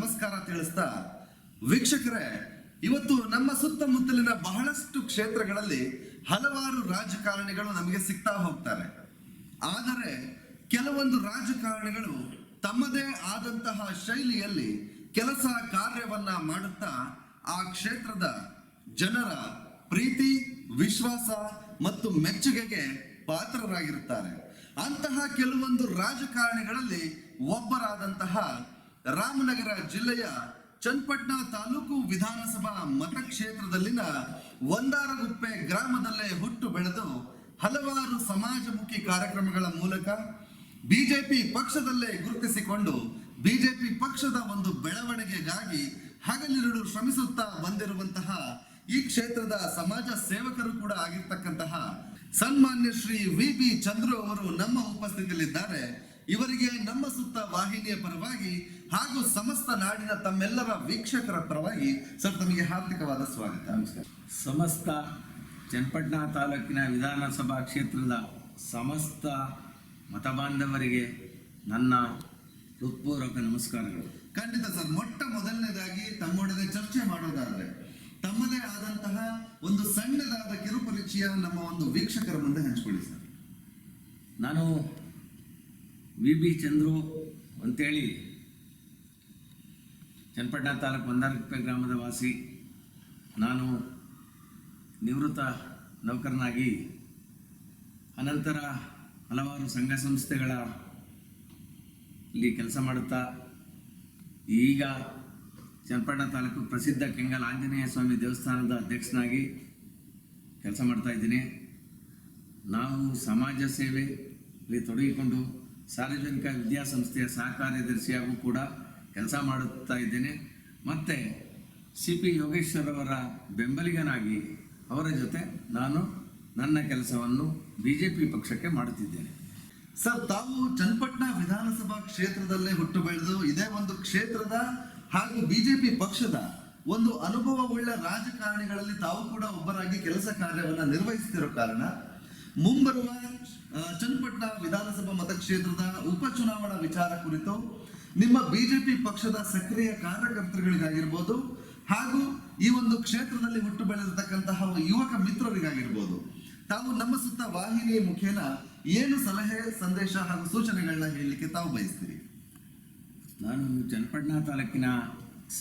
ನಮಸ್ಕಾರ ತಿಳಿಸ್ತಾ, ವೀಕ್ಷಕರೇ, ಇವತ್ತು ನಮ್ಮ ಸುತ್ತಮುತ್ತಲಿನ ಬಹಳಷ್ಟು ಕ್ಷೇತ್ರಗಳಲ್ಲಿ ಹಲವಾರು ರಾಜಕಾರಣಿಗಳು ನಮಗೆ ಸಿಗ್ತಾ ಹೋಗ್ತಾರೆ. ಆದರೆ, ಕೆಲವೊಂದು ರಾಜಕಾರಣಿಗಳು ತಮ್ಮದೇ ಆದಂತಹ ಶೈಲಿಯಲ್ಲಿ ಕೆಲಸ ಕಾರ್ಯವನ್ನ ಮಾಡುತ್ತಾ, ಆ ಕ್ಷೇತ್ರದ ಜನರ ಪ್ರೀತಿ, ವಿಶ್ವಾಸ ಮತ್ತು ಮೆಚ್ಚುಗೆಗೆ ಪಾತ್ರರಾಗಿರುತ್ತಾರೆ. ಅಂತಹ ಕೆಲವೊಂದು ರಾಜಕಾರಣಿಗಳಲ್ಲಿ ಒಬ್ಬರಾದಂತಹ ರಾಮನಗರ ಜಿಲ್ಲೆಯ ಚನ್ನಪಟ್ಟಣ ತಾಲೂಕು ವಿಧಾನಸಭಾ ಮತಕ್ಷೇತ್ರದಲ್ಲಿನ ಒಂದಾರಗುಪ್ಪೆ ಗ್ರಾಮದಲ್ಲೇ ಹುಟ್ಟು ಬೆಳೆದು ಹಲವಾರು ಸಮಾಜಮುಖಿ ಕಾರ್ಯಕ್ರಮಗಳ ಮೂಲಕ ಬಿಜೆಪಿ ಪಕ್ಷದಲ್ಲೇ ಗುರುತಿಸಿಕೊಂಡು ಬಿಜೆಪಿ ಪಕ್ಷದ ಒಂದು ಬೆಳವಣಿಗೆಗಾಗಿ ಹಗಲಿರುಳು ಶ್ರಮಿಸುತ್ತಾ ಬಂದಿರುವಂತಹ ಈ ಕ್ಷೇತ್ರದ ಸಮಾಜ ಸೇವಕರು ಕೂಡ ಆಗಿರ್ತಕ್ಕಂತಹ ಸನ್ಮಾನ್ಯ ಶ್ರೀ ವಿ ಬಿ ಚಂದ್ರು ಅವರು ನಮ್ಮ ಉಪಸ್ಥಿತಿಯಲ್ಲಿದ್ದಾರೆ. ಇವರಿಗೆ ನಮ್ಮ ಸುತ್ತ ವಾಹಿನಿಯ ಪರವಾಗಿ ಹಾಗೂ ಸಮಸ್ತ ನಾಡಿನ ತಮ್ಮೆಲ್ಲರ ವೀಕ್ಷಕರ ಪರವಾಗಿ ಸರ್ ತಮಗೆ ಹಾರ್ದಿಕವಾದ ಸ್ವಾಗತ. ನಮಸ್ಕಾರ. ಸಮಸ್ತ ಚನ್ನಪಟ್ಟಣ ತಾಲೂಕಿನ ವಿಧಾನಸಭಾ ಕ್ಷೇತ್ರದ ಸಮಸ್ತ ಮತಬಾಂಧವರಿಗೆ ನನ್ನ ಹೃತ್ಪೂರ್ವಕ ನಮಸ್ಕಾರಗಳು. ಖಂಡಿತ ಸರ್ ಮೊಟ್ಟ ಮೊದಲನೇದಾಗಿ ತಮ್ಮೊಡನೆ ಚರ್ಚೆ ಮಾಡೋದಾದ್ರೆ ತಮ್ಮದೇ ಆದಂತಹ ಒಂದು ಸಣ್ಣದಾದ ಕಿರುಪರಿಚಯ ನಮ್ಮ ಒಂದು ವೀಕ್ಷಕರ ಮುಂದೆ ಹಂಚಿಕೊಳ್ಳಿ ಸರ್. ನಾನು ವಿ ಬಿ ಚಂದ್ರು ಅಂತೇಳಿ ಚನ್ನಪಟ್ಟಣ ತಾಲೂಕು ಒಂದಾರಿಪ್ಪೆ ಗ್ರಾಮದ ವಾಸಿ. ನಾನು ನಿವೃತ್ತ ನೌಕರನಾಗಿ ಅನಂತರ ಹಲವಾರು ಸಂಘ ಸಂಸ್ಥೆಗಳ ಇಲ್ಲಿ ಕೆಲಸ ಮಾಡುತ್ತಾ, ಈಗ ಚನ್ನಪಟ್ಟಣ ತಾಲೂಕು ಪ್ರಸಿದ್ಧ ಕೆಂಗಲ್ ಆಂಜನೇಯ ಸ್ವಾಮಿ ದೇವಸ್ಥಾನದ ಅಧ್ಯಕ್ಷನಾಗಿ ಕೆಲಸ ಮಾಡ್ತಾ ಇದ್ದೀನಿ. ನಾವು ಸಮಾಜ ಸೇವೆಯಲ್ಲಿ ತೊಡಗಿಕೊಂಡು ಸಾರ್ವಜನಿಕ ವಿದ್ಯಾಸಂಸ್ಥೆಯ ಸಹ ಕಾರ್ಯದರ್ಶಿಯಾಗೂ ಕೂಡ ಕೆಲಸ ಮಾಡುತ್ತಾ ಇದ್ದೇನೆ. ಮತ್ತು ಸಿ ಪಿ ಯೋಗೇಶ್ವರ್ ಅವರ ಬೆಂಬಲಿಗನಾಗಿ ಅವರ ಜೊತೆ ನಾನು ನನ್ನ ಕೆಲಸವನ್ನು ಬಿ ಜೆ ಪಿ ಪಕ್ಷಕ್ಕೆ ಮಾಡುತ್ತಿದ್ದೇನೆ. ಸರ್, ತಾವು ಚನ್ನಪಟ್ಟಣ ವಿಧಾನಸಭಾ ಕ್ಷೇತ್ರದಲ್ಲೇ ಹುಟ್ಟು ಬೆಳೆದು ಇದೇ ಒಂದು ಕ್ಷೇತ್ರದ ಹಾಗೂ ಬಿಜೆಪಿ ಪಕ್ಷದ ಒಂದು ಅನುಭವವುಳ್ಳ ರಾಜಕಾರಣಿಗಳಲ್ಲಿ ತಾವು ಕೂಡ ಒಬ್ಬರಾಗಿ ಕೆಲಸ ಕಾರ್ಯವನ್ನು ನಿರ್ವಹಿಸುತ್ತಿರೋ ಕಾರಣ ಮುಂಬರುವ ಚನ್ನಪಟ್ಟಣ ವಿಧಾನಸಭಾ ಮತಕ್ಷೇತ್ರದ ಉಪಚುನಾವಣಾ ವಿಚಾರ ಕುರಿತು ನಿಮ್ಮ ಬಿಜೆಪಿ ಪಕ್ಷದ ಸಕ್ರಿಯ ಕಾರ್ಯಕರ್ತರುಗಳಿಗಾಗಿರ್ಬೋದು ಹಾಗೂ ಈ ಒಂದು ಕ್ಷೇತ್ರದಲ್ಲಿ ಹುಟ್ಟು ಬೆಳೆದಿರ್ತಕ್ಕಂತಹ ಯುವಕ ಮಿತ್ರರಿಗಾಗಿರ್ಬೋದು. ತಾವು ನಮ್ಮ ಸುತ್ತ ವಾಹಿನಿಯ ಮುಖೇನ ಏನು ಸಲಹೆ, ಸಂದೇಶ ಹಾಗೂ ಸೂಚನೆಗಳನ್ನ ಹೇಳಲಿಕ್ಕೆ ತಾವು ಬಯಸ್ತೀರಿ? ನಾನು ಚನ್ನಪಟ್ಟಣ ತಾಲೂಕಿನ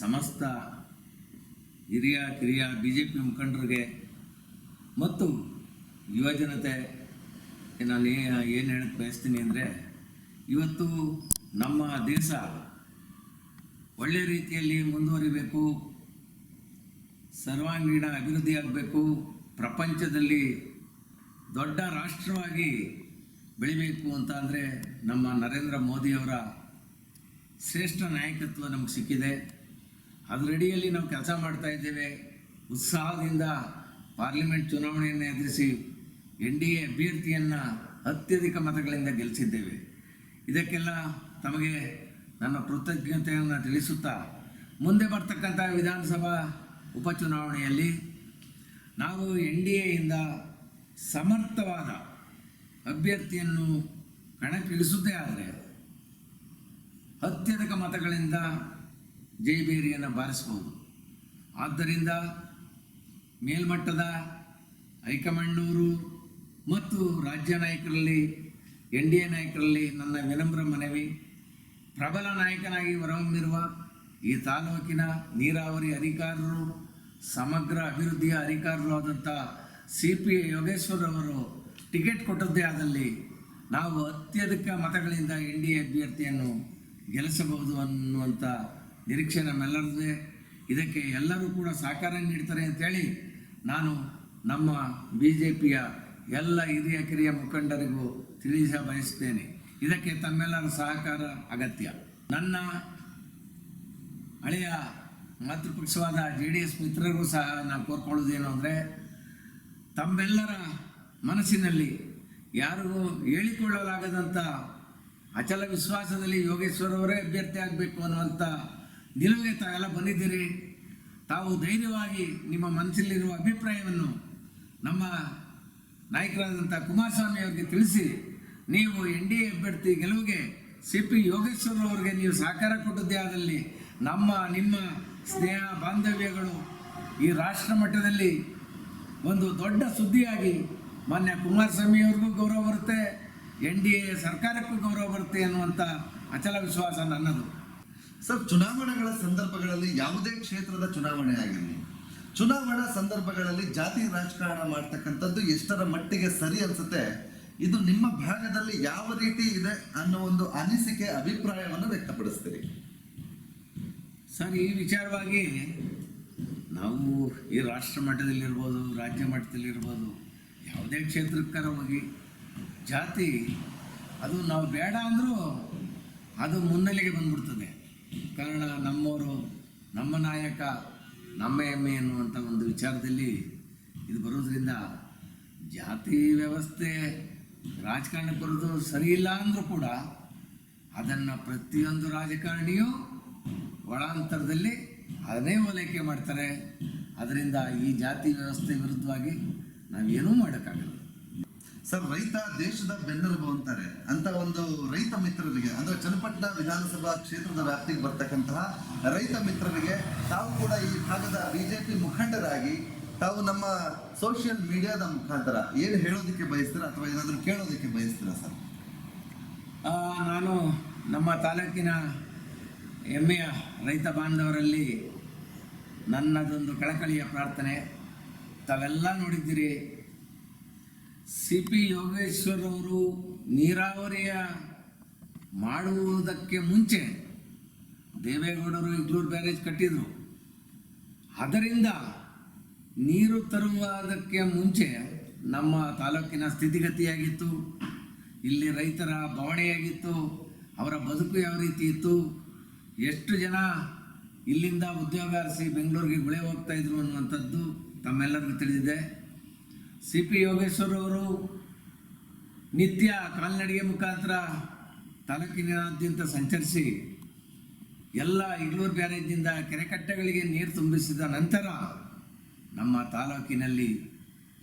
ಸಮಸ್ತ ಹಿರಿಯ ಕಿರಿಯ ಬಿ ಜೆ ಪಿ ಮುಖಂಡರಿಗೆ ಮತ್ತು ಯುವಜನತೆ ನಾನು ಏನು ಹೇಳಕ್ಕೆ ಬಯಸ್ತೀನಿ ಅಂದರೆ, ಇವತ್ತು ನಮ್ಮ ದೇಶ ಒಳ್ಳೆಯ ರೀತಿಯಲ್ಲಿ ಮುಂದುವರಿಬೇಕು, ಸರ್ವಾಂಗೀಣ ಅಭಿವೃದ್ಧಿ ಆಗಬೇಕು, ಪ್ರಪಂಚದಲ್ಲಿ ದೊಡ್ಡ ರಾಷ್ಟ್ರವಾಗಿ ಬೆಳಿಬೇಕು ಅಂತ ಅಂದರೆ ನಮ್ಮ ನರೇಂದ್ರ ಮೋದಿಯವರ ಶ್ರೇಷ್ಠ ನಾಯಕತ್ವ ನಮಗೆ ಸಿಕ್ಕಿದೆ. ಅದರಡಿಯಲ್ಲಿ ನಾವು ಕೆಲಸ ಮಾಡ್ತಾ ಇದ್ದೇವೆ. ಉತ್ಸಾಹದಿಂದ ಪಾರ್ಲಿಮೆಂಟ್ ಚುನಾವಣೆಯನ್ನು ಎದುರಿಸಿ ಎನ್ ಡಿ ಎ, ಅಭ್ಯರ್ಥಿಯನ್ನು ಅತ್ಯಧಿಕ ಮತಗಳಿಂದ ಗೆಲ್ಲಿಸಿದ್ದೇವೆ ಇದಕ್ಕೆಲ್ಲ ತಮಗೆ ನನ್ನ ಕೃತಜ್ಞತೆಯನ್ನು ತಿಳಿಸುತ್ತಾ ಮುಂದೆ ಬರ್ತಕ್ಕಂಥ ವಿಧಾನಸಭಾ ಉಪಚುನಾವಣೆಯಲ್ಲಿ ನಾವು ಎನ್ ಡಿ ಎಯಿಂದ ಸಮರ್ಥವಾದ ಅಭ್ಯರ್ಥಿಯನ್ನು ಕಣಕ್ಕಿಳಿಸುವುದೇ ಆದರೆ ಅತ್ಯಧಿಕ ಮತಗಳಿಂದ ಜೈಬೇರಿಯನ್ನು ಬಾರಿಸಬಹುದು. ಆದ್ದರಿಂದ ಮೇಲ್ಮಟ್ಟದ ಹೈಕಮಾಂಡ್ನವರು ಮತ್ತು ರಾಜ್ಯ ನಾಯಕರಲ್ಲಿ, ಎನ್ ಡಿ ಎ ನಾಯಕರಲ್ಲಿ ನನ್ನ ವಿನಮ್ರ ಮನವಿ. ಪ್ರಬಲ ನಾಯಕನಾಗಿ ಹೊರಹೊಮ್ಮಿರುವ ಈ ತಾಲೂಕಿನ ನೀರಾವರಿ ಅಧಿಕಾರರು, ಸಮಗ್ರ ಅಭಿವೃದ್ಧಿಯ ಅಧಿಕಾರರು ಆದಂಥ ಸಿ ಪಿ ಯೋಗೇಶ್ವರ್ ಅವರು ಟಿಕೆಟ್ ಕೊಟ್ಟದ್ದೇ ಆದಲ್ಲಿ ನಾವು ಅತ್ಯಧಿಕ ಮತಗಳಿಂದ ಎನ್ ಡಿ ಎ ಅಭ್ಯರ್ಥಿಯನ್ನು ಗೆಲ್ಲಿಸಬಹುದು ಅನ್ನುವಂಥ ನಿರೀಕ್ಷೆ ನಮ್ಮೆಲ್ಲರದೇ ಇದಕ್ಕೆ ಎಲ್ಲರೂ ಕೂಡ ಸಹಕಾರ ನೀಡ್ತಾರೆ ಅಂತೇಳಿ ನಾನು ನಮ್ಮ ಬಿ ಜೆ ಪಿಯ ಎಲ್ಲ ಹಿರಿಯ ಕಿರಿಯ ಮುಖಂಡರಿಗೂ ತಿಳಿಸ ಬಯಸ್ತೇನೆ. ಇದಕ್ಕೆ ತಮ್ಮೆಲ್ಲರ ಸಹಕಾರ ಅಗತ್ಯ. ನನ್ನ ಹಳೆಯ ಮಾತೃಪಕ್ಷವಾದ ಜೆ ಡಿ ಎಸ್ ಮಿತ್ರರಿಗೂ ಸಹ ನಾನು ಕೋರ್ಕೊಳ್ಳೋದೇನು ಅಂದರೆ, ತಮ್ಮೆಲ್ಲರ ಮನಸ್ಸಿನಲ್ಲಿ ಯಾರಿಗೂ ಹೇಳಿಕೊಳ್ಳಲಾಗದಂಥ ಅಚಲ ವಿಶ್ವಾಸದಲ್ಲಿ ಯೋಗೇಶ್ವರ್ ಅವರೇ ಅಭ್ಯರ್ಥಿ ಆಗಬೇಕು ಅನ್ನುವಂಥ ನಿಲುವಿಗೆ ತಾವೆಲ್ಲ ಬಂದಿದ್ದೀರಿ. ತಾವು ಧೈರ್ಯವಾಗಿ ನಿಮ್ಮ ಮನಸ್ಸಲ್ಲಿರುವ ಅಭಿಪ್ರಾಯವನ್ನು ನಮ್ಮ ನಾಯಕರಾದಂಥ ಕುಮಾರಸ್ವಾಮಿ ಅವರಿಗೆ ತಿಳಿಸಿ, ನೀವು ಎನ್ ಡಿ ಎ ಅಭ್ಯರ್ಥಿ ಗೆಲುವಿಗೆ ಸಿ ಪಿ ಯೋಗೇಶ್ವರ್ ಅವರಿಗೆ ನೀವು ಸಹಕಾರ ಕೊಟ್ಟದ್ದೇ ಆದಲ್ಲಿ ನಮ್ಮ, ನಿಮ್ಮ ಸ್ನೇಹ, ಬಾಂಧವ್ಯಗಳು ಈ ರಾಷ್ಟ್ರ ಮಟ್ಟದಲ್ಲಿ ಒಂದು ದೊಡ್ಡ ಸುದ್ದಿಯಾಗಿ ಮಾನ್ಯ ಕುಮಾರಸ್ವಾಮಿ ಅವ್ರಿಗೂ ಗೌರವ ಬರುತ್ತೆ, ಎನ್ ಡಿ ಎ ಸರ್ಕಾರಕ್ಕೂ ಗೌರವ ಬರುತ್ತೆ ಅನ್ನುವಂಥ ಅಚಲ ವಿಶ್ವಾಸ ನನ್ನದು. ಸರ್, ಚುನಾವಣೆಗಳ ಸಂದರ್ಭಗಳಲ್ಲಿ ಯಾವುದೇ ಕ್ಷೇತ್ರದ ಚುನಾವಣೆ ಆಗಿರಲಿ ಚುನಾವಣಾ ಸಂದರ್ಭಗಳಲ್ಲಿ ಜಾತಿ ರಾಜಕಾರಣ ಮಾಡ್ತಕ್ಕಂಥದ್ದು ಎಷ್ಟರ ಮಟ್ಟಿಗೆ ಸರಿ ಅನ್ಸುತ್ತೆ, ಇದು ನಿಮ್ಮ ಭಾಗದಲ್ಲಿ ಯಾವ ರೀತಿ ಇದೆ ಅನ್ನೋ ಒಂದು ಅನಿಸಿಕೆ, ಅಭಿಪ್ರಾಯವನ್ನು ವ್ಯಕ್ತಪಡಿಸ್ತೀರಿ. ಸರ್, ಈ ವಿಚಾರವಾಗಿ ನಾವು ಈ ರಾಷ್ಟ್ರ ಮಟ್ಟದಲ್ಲಿ ಇರ್ಬೋದು ರಾಜ್ಯ ಮಟ್ಟದಲ್ಲಿ ಇರ್ಬೋದು ಯಾವುದೇ ಕ್ಷೇತ್ರಕ್ಕರ ಹೋಗಿ ಜಾತಿ, ಅದು ನಾವು ಬೇಡ ಅಂದರೂ ಅದು ಮುನ್ನೆಲೆಗೆ ಬಂದ್ಬಿಡ್ತದೆ. ಕಾರಣ ನಮ್ಮವರು, ನಮ್ಮ ನಾಯಕ ನಮ್ಮ ಹೆಮ್ಮೆ ಎನ್ನುವಂಥ ಒಂದು ವಿಚಾರದಲ್ಲಿ ಇದು ಬರೋದ್ರಿಂದ ಜಾತಿ ವ್ಯವಸ್ಥೆ ರಾಜಕಾರಣಕ್ಕೆ ಬರೋದು ಸರಿ ಇಲ್ಲ ಅಂದರೂ ಕೂಡ ಅದನ್ನು ಪ್ರತಿಯೊಂದು ರಾಜಕಾರಣಿಯೂ ಒಳಾಂತರದಲ್ಲಿ ಅದನ್ನೇ ಓಲೈಕೆ ಮಾಡ್ತಾರೆ. ಅದರಿಂದ ಈ ಜಾತಿ ವ್ಯವಸ್ಥೆ ವಿರುದ್ಧವಾಗಿ ನಾವೇನೂ ಮಾಡೋಕ್ಕಾಗಲ್ಲ. ಸರ್, ರೈತ ದೇಶದ ಬೆನ್ನೆಲುಬು ಅಂತಾರೆ. ಅಂತ ಒಂದು ರೈತ ಮಿತ್ರರಿಗೆ, ಅಂದ್ರೆ ಚನ್ನಪಟ್ಟಣ ವಿಧಾನಸಭಾ ಕ್ಷೇತ್ರದ ವ್ಯಾಪ್ತಿಗೆ ಬರ್ತಕ್ಕಂತಹ ರೈತ ಮಿತ್ರರಿಗೆ, ತಾವು ಕೂಡ ಈ ಭಾಗದ ಬಿಜೆಪಿ ಮುಖಂಡರಾಗಿ, ತಾವು ನಮ್ಮ ಸೋಷಿಯಲ್ ಮೀಡಿಯಾದ ಮುಖಾಂತರ ಏನು ಹೇಳೋದಕ್ಕೆ ಬಯಸ್ತೀರಾ ಅಥವಾ ಏನಾದರೂ ಕೇಳೋದಕ್ಕೆ ಬಯಸ್ತೀರಾ ಸರ್? ನಾನು ನಮ್ಮ ತಾಲೂಕಿನ ಹೆಮ್ಮೆಯ ರೈತ ಬಾಂಧವರಲ್ಲಿ ನನ್ನದೊಂದು ಕಳಕಳಿಯ ಪ್ರಾರ್ಥನೆ. ತಾವೆಲ್ಲ ನೋಡಿದ್ದೀರಿ ಸಿ ಪಿ ಯೋಗೇಶ್ವರ್ ಅವರು ನೀರಾವರಿಯ ಮಾಡುವುದಕ್ಕೆ ಮುಂಚೆ ದೇವೇಗೌಡರು ಇಗ್ಲೂರು ಬ್ಯಾರೇಜ್ ಕಟ್ಟಿದರು. ಅದರಿಂದ ನೀರು ತರುವುದಕ್ಕೆ ಮುಂಚೆ ನಮ್ಮ ತಾಲೂಕಿನ ಸ್ಥಿತಿಗತಿಯಾಗಿತ್ತು, ಇಲ್ಲಿ ರೈತರ ಬವಣೆಯಾಗಿತ್ತು, ಅವರ ಬದುಕು ಯಾವ ರೀತಿ ಇತ್ತು, ಎಷ್ಟು ಜನ ಇಲ್ಲಿಂದ ಉದ್ಯೋಗ ಬೆಂಗಳೂರಿಗೆ ಗುಳೆ ಹೋಗ್ತಾ ಇದ್ರು ಅನ್ನುವಂಥದ್ದು ತಮ್ಮೆಲ್ಲರಿಗೂ ತಿಳಿದಿದೆ. ಸಿ ಪಿ ಯೋಗೇಶ್ವರ್ ಅವರು ನಿತ್ಯ ಕಾಲ್ನಡಿಗೆ ಮುಖಾಂತರ ತಾಲೂಕಿನಾದ್ಯಂತ ಸಂಚರಿಸಿ ಎಲ್ಲ ಇಗ್ಲೂರು ಬ್ಯಾರೇಜ್ನಿಂದ ಕೆರೆಕಟ್ಟೆಗಳಿಗೆ ನೀರು ತುಂಬಿಸಿದ ನಂತರ ನಮ್ಮ ತಾಲೂಕಿನಲ್ಲಿ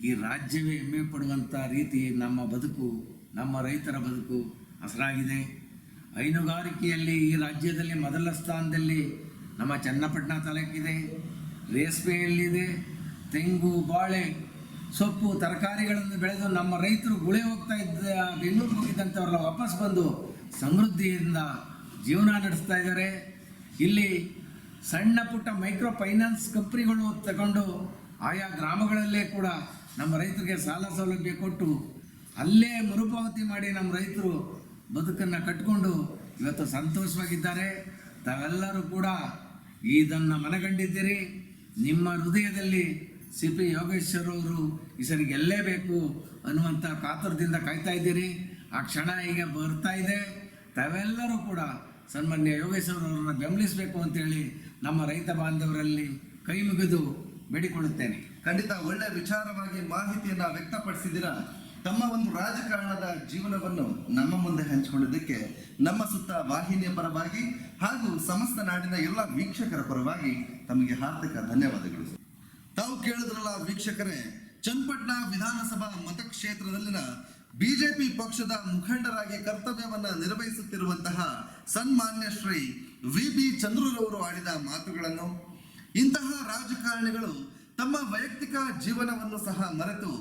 ಈ ರಾಜ್ಯವೇ ಹೆಮ್ಮೆ ಪಡುವಂಥ ರೀತಿ ನಮ್ಮ ಬದುಕು, ನಮ್ಮ ರೈತರ ಬದುಕು ಹಸರಾಗಿದೆ. ಹೈನುಗಾರಿಕೆಯಲ್ಲಿ ಈ ರಾಜ್ಯದಲ್ಲಿ ಮೊದಲ ಸ್ಥಾನದಲ್ಲಿ ನಮ್ಮ ಚನ್ನಪಟ್ಟಣ ತಾಲೂಕಿದೆ. ರೇಸ್ಮೆಯಲ್ಲಿದೆ ತೆಂಗು, ಬಾಳೆ ಸೊಪ್ಪು, ತರಕಾರಿಗಳನ್ನು ಬೆಳೆದು ನಮ್ಮ ರೈತರು ಗುಳೆ ಹೋಗ್ತಾ ಇದ್ದ, ಬೆಂಗಳೂರು ಹೋಗಿದ್ದಂಥವ್ರಲ್ಲ ವಾಪಸ್ ಬಂದು ಸಮೃದ್ಧಿಯಿಂದ ಜೀವನ ನಡೆಸ್ತಾ ಇದ್ದಾರೆ. ಇಲ್ಲಿ ಸಣ್ಣ ಪುಟ್ಟ ಮೈಕ್ರೋ ಫೈನಾನ್ಸ್ ಕಂಪ್ನಿಗಳು ತಗೊಂಡು ಆಯಾ ಗ್ರಾಮಗಳಲ್ಲೇ ಕೂಡ ನಮ್ಮ ರೈತರಿಗೆ ಸಾಲ ಸೌಲಭ್ಯ ಕೊಟ್ಟು ಅಲ್ಲೇ ಮರುಪಾವತಿ ಮಾಡಿ ನಮ್ಮ ರೈತರು ಬದುಕನ್ನು ಕಟ್ಕೊಂಡು ಇವತ್ತು ಸಂತೋಷವಾಗಿದ್ದಾರೆ. ತಾವೆಲ್ಲರೂ ಕೂಡ ಇದನ್ನು ಮನಗಂಡಿದ್ದೀರಿ. ನಿಮ್ಮ ಹೃದಯದಲ್ಲಿ ಸಿ ಪಿ ಯೋಗೇಶ್ವರ್ ಅವರು ಈ ಸರಿ ಗೆಲ್ಲೇಬೇಕು ಅನ್ನುವಂಥ ಕಾತುರದಿಂದ ಕಾಯ್ತಾ ಇದ್ದೀರಿ. ಆ ಕ್ಷಣ ಈಗ ಬರ್ತಾ ಇದೆ. ತಾವೆಲ್ಲರೂ ಕೂಡ ಸನ್ಮಾನ್ಯ ಯೋಗೇಶ್ವರ್ ಅವರನ್ನು ಬೆಂಬಲಿಸಬೇಕು ಅಂತೇಳಿ ನಮ್ಮ ರೈತ ಬಾಂಧವರಲ್ಲಿ ಕೈ ಮುಗಿದು ಬೇಡಿಕೊಳ್ಳುತ್ತೇನೆ. ಖಂಡಿತ ಒಳ್ಳೆ ವಿಚಾರವಾಗಿ ಮಾಹಿತಿಯನ್ನು ವ್ಯಕ್ತಪಡಿಸಿದ್ದೀರಾ? ತಮ್ಮ ಒಂದು ರಾಜಕಾರಣದ ಜೀವನವನ್ನು ನಮ್ಮ ಮುಂದೆ ಹಂಚಿಕೊಂಡಿದ್ದಕ್ಕೆ, ನಮ್ಮ ಸುತ್ತ ವಾಹಿನಿಯ ಪರವಾಗಿ ಹಾಗೂ ಸಮಸ್ತ ನಾಡಿನ ಎಲ್ಲ ವೀಕ್ಷಕರ ಪರವಾಗಿ ತಮಗೆ ಹಾರ್ದಿಕ ಧನ್ಯವಾದಗಳು ತಾವು ಕೇಳಿದ್ರಲ್ಲ ವೀಕ್ಷಕರೇ, ಚನ್ನಪಟ್ಟಣ ವಿಧಾನಸಭಾ ಮತಕ್ಷೇತ್ರದಲ್ಲಿನ ಬಿಜೆಪಿ ಪಕ್ಷದ ಮುಖಂಡರಾಗಿ ಕರ್ತವ್ಯವನ್ನ ನಿರ್ವಹಿಸುತ್ತಿರುವಂತಹ ಸನ್ಮಾನ್ಯ ಶ್ರೀ ವಿ ಬಿ ಚಂದ್ರರವರು ಆಡಿದ ಮಾತುಗಳನ್ನು, ಇಂತಹ ರಾಜಕಾರಣಿಗಳು ತಮ್ಮ ವೈಯಕ್ತಿಕ ಜೀವನವನ್ನು ಸಹ ಮರೆತು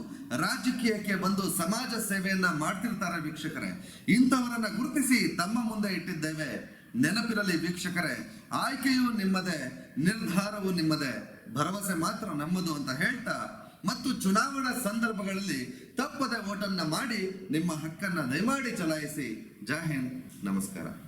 ರಾಜಕೀಯಕ್ಕೆ ಬಂದು ಸಮಾಜ ಸೇವೆಯನ್ನ ಮಾಡ್ತಿರ್ತಾರೆ ವೀಕ್ಷಕರೇ. ಇಂಥವರನ್ನ ಗುರುತಿಸಿ ತಮ್ಮ ಮುಂದೆ ಇಟ್ಟಿದ್ದೇವೆ. ನೆನಪಿರಲಿ ವೀಕ್ಷಕರೇ, ಆಯ್ಕೆಯು ನಿಮ್ಮದೇ, ನಿರ್ಧಾರವು ನಿಮ್ಮದೇ. ಭರವಸೆ ಮಾತ್ರ ನಮ್ಮದು ಅಂತ ಹೇಳ್ತಾ, ಮತ್ತು ಚುನಾವಣಾ ಸಂದರ್ಭಗಳಲ್ಲಿ ತಪ್ಪದೆ ಓಟನ್ನ ಮಾಡಿ ನಿಮ್ಮ ಹಕ್ಕನ್ನ ದಯಮಾಡಿ ಚಲಾಯಿಸಿ. ಜೈ ನಮಸ್ಕಾರ.